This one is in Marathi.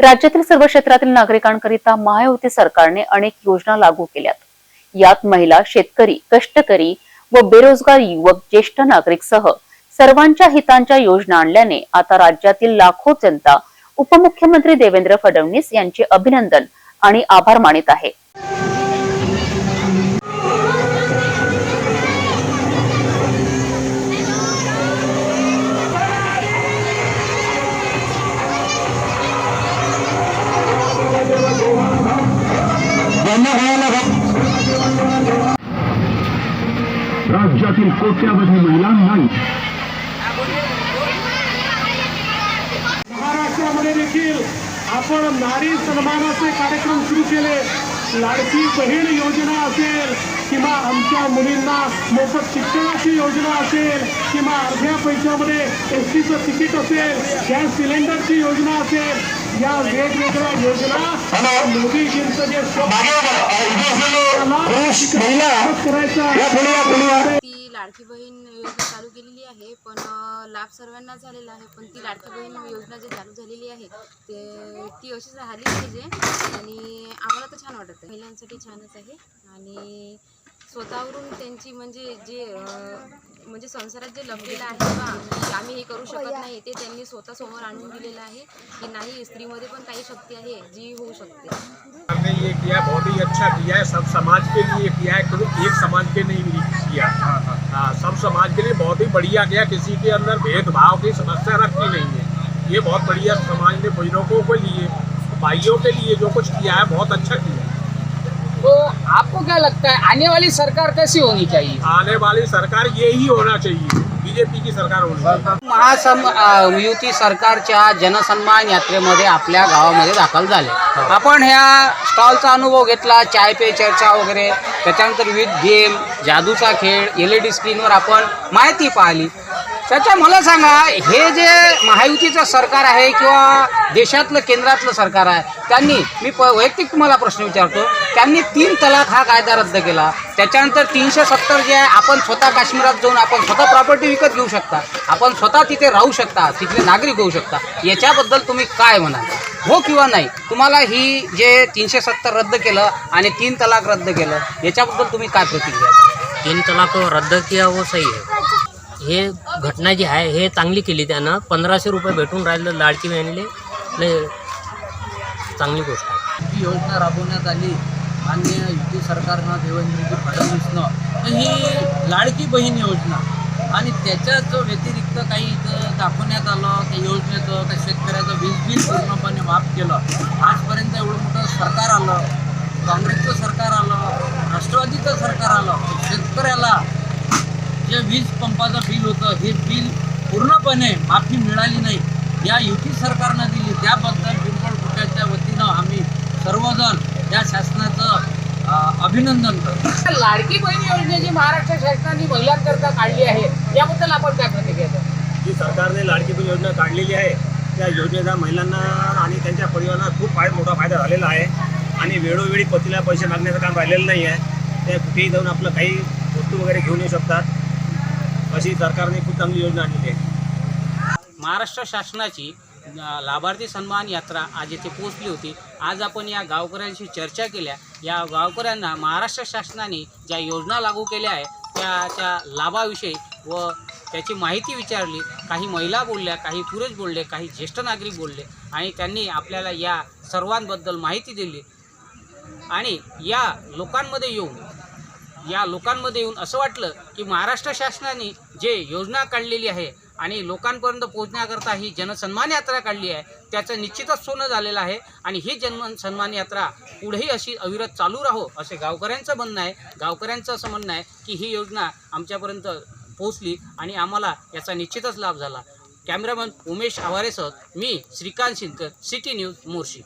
राज्यातील सर्व क्षेत्रातील नागरिकांकरिता महायुती सरकारने अनेक योजना लागू केल्यात. यात महिला शेतकरी कष्टकरी व बेरोजगार युवक ज्येष्ठ नागरिक सह सर्वांच्या हितांच्या योजना आणल्याने आता राज्यातील लाखो जनता उपमुख्यमंत्री देवेंद्र फडणवीस यांचे अभिनंदन आणि आभार मानित आहे. राज्यातील कोट्यावधी महिलांनाही महाराष्ट्रामध्ये देखील आपण नारी सन्मानाचे कार्यक्रम सुरू केले. लाडकी बहीण योजना असेल किंवा आमच्या मुलींना मोफत शिक्षणाची योजना असेल किंवा अर्ध्या पैशामध्ये एस टीचं तिकीट असेल गॅस सिलेंडरची योजना असेल या वेगवेगळ्या योजना मोदीजींचं जे. ती. लाडकी बहीण योजना चालू केलेली आहे पण लाभ सर्वांना झालेला आहे पण ती लाडकी बहीण योजना जी चालू झालेली आहे ते ती अशीच राहिली पाहिजे. आणि आम्हाला तर छान वाटत आहे. महिलांसाठी छानच आहे. आणि स्वतःवरून त्यांची म्हणजे जे म्हणजे संसारात जे लपलेलं आहे बा हे शकत नाही. ते त्यांनी स्वतः समोर आणून दिलेलं आहे की नाही स्त्रीमध्ये पण काही शक्ती आहे जी होऊ शकते. हमने ये किया बहुत ही अच्छा किया है। सब समाज के लिए किया है। केवल एक समाज के नहीं भी किया। हाँ सब समाज के लिए बहुत ही बढ़िया किया। किसी के अंदर भेदभाव की समस्या रखी नहीं है। ये बहुत बढ़िया समाज ने बुज़ुर्गों के लिए भाइयों के लिए जो कुछ किया है बहुत अच्छा किया आपको क्या लगता है आने वाली सरकार कैसी होनी चाहिए? आने वाली सरकार यही होना चाहिए। बीजेपी की सरकार होनी चाहिए। महासम अ, युती सरकारच्या जनसन्मान यात्रेमध्ये आपल्या गावामध्ये दाखल झाले. आपण ह्या स्टॉलचा अनुभव घेतला चाय पे चर्चा वगैरे त्याच्यानंतर विविध गेम जादूचा खेळ एल ई डी स्क्रीनवर आपण माहिती पाहिली. त्याच्या मला सांगा हे जे महायुतीचं सरकार आहे किंवा देशातलं केंद्रातलं सरकार आहे त्यांनी मी प वैयक्तिक तुम्हाला प्रश्न विचारतो त्यांनी तीन तलाक हा कायदा रद्द केला. त्याच्यानंतर तीनशे सत्तर जे आहे आपण स्वतः काश्मीरात जाऊन आपण स्वतः प्रॉपर्टी विकत घेऊ शकता. आपण स्वतः तिथे राहू शकता तिथले नागरिक होऊ शकता. याच्याबद्दल तुम्ही काय म्हणाल? हो किंवा नाही? तुम्हाला ही जे तीनशे सत्तर रद्द केलं आणि तीन तलाक रद्द केलं याच्याबद्दल तुम्ही काय प्रतिक्रिया तीन तलाक रद्द किया वो सही है. हे घटना जी आहे हे चांगली केली त्यानं. पंधराशे रुपये भेटून राहिलं लाडकी बहिणीले. लय चांगली गोष्ट आहे. ही योजना राबवण्यात आली. माननीय युती सरकारनं देवेंद्रजी फडणवीसनं. तर ही लाडकी बहीण योजना. आणि त्याच्याच व्यतिरिक्त काही इथं दाखवण्यात आलं त्या योजनेचं त्या शेतकऱ्याचं वीज बिल पूर्णपणे माफ केलं. आजपर्यंत एवढं मोठं सरकार आलं. काँग्रेसचं सरकार आलं. राष्ट्रवादीचं सरकार आलं. शेतकऱ्याला जे वीज पंपाचं बिल होतं हे बिल पूर्णपणे माफी मिळाली नाही. या युती सरकारनं दिली. त्याबद्दल पिंपळ कुट्याच्या वतीनं आम्ही सर्वजण या शासनाचं अभिनंदन करतो. लाडकी बहीण योजना जी महाराष्ट्र शासनाने महिलांकरता काढली आहे. याबद्दल आपण काय प्रतिक्रिया? जी सरकारने लाडकी बहीण योजना काढलेली आहे त्या योजनेचा महिलांना आणि त्यांच्या परिवारांना खूप फाय मोठा फायदा झालेला आहे. आणि वेळोवेळी पतीला पैसे मागण्याचं काम राहिलेलं नाही आहे ते कुठेही जाऊन आपलं काही वस्तू वगैरे घेऊन येऊ शकतात. अशी सरकारने खूप चांगली योजना आणलेली आहे. महाराष्ट्र शासनाची लाभार्थी सन्मान यात्रा आज येथे पोहोचली होती. आज आपण या गावकऱ्यांशी चर्चा केल्या. या गावकऱ्यांना महाराष्ट्र शासनाने ज्या योजना लागू केल्या आहे त्याच्या लाभाविषयी व त्याची माहिती विचारली. काही महिला बोलल्या काही पुरुष बोलले काही ज्येष्ठ नागरिक बोलले आणि त्यांनी आपल्याला या सर्वांबद्दल माहिती दिली. आणि या लोकांमध्ये येऊन या लोकांमध्ये येऊन असं वाटलं की महाराष्ट्र शासनाने जे योजना काढलेली आहे आणि लोकांपर्यंत पोहोचण्याकरता ही जनसन्मान यात्रा काढली आहे त्याचं निश्चितच सोनं झालेलं आहे आणि ही जनसन्मान यात्रा पुढेही अशी अविरत चालू राहो असे गावकऱ्यांचं म्हणणं आहे. गावकऱ्यांचं असं म्हणणं आहे की ही योजना आमच्यापर्यंत पोहोचली आणि आम्हाला याचा निश्चितच लाभ झाला. कॅमेरामन उमेश आवारेसह मी श्रीकांत शिंदकर सिटी न्यूज मोर्शी.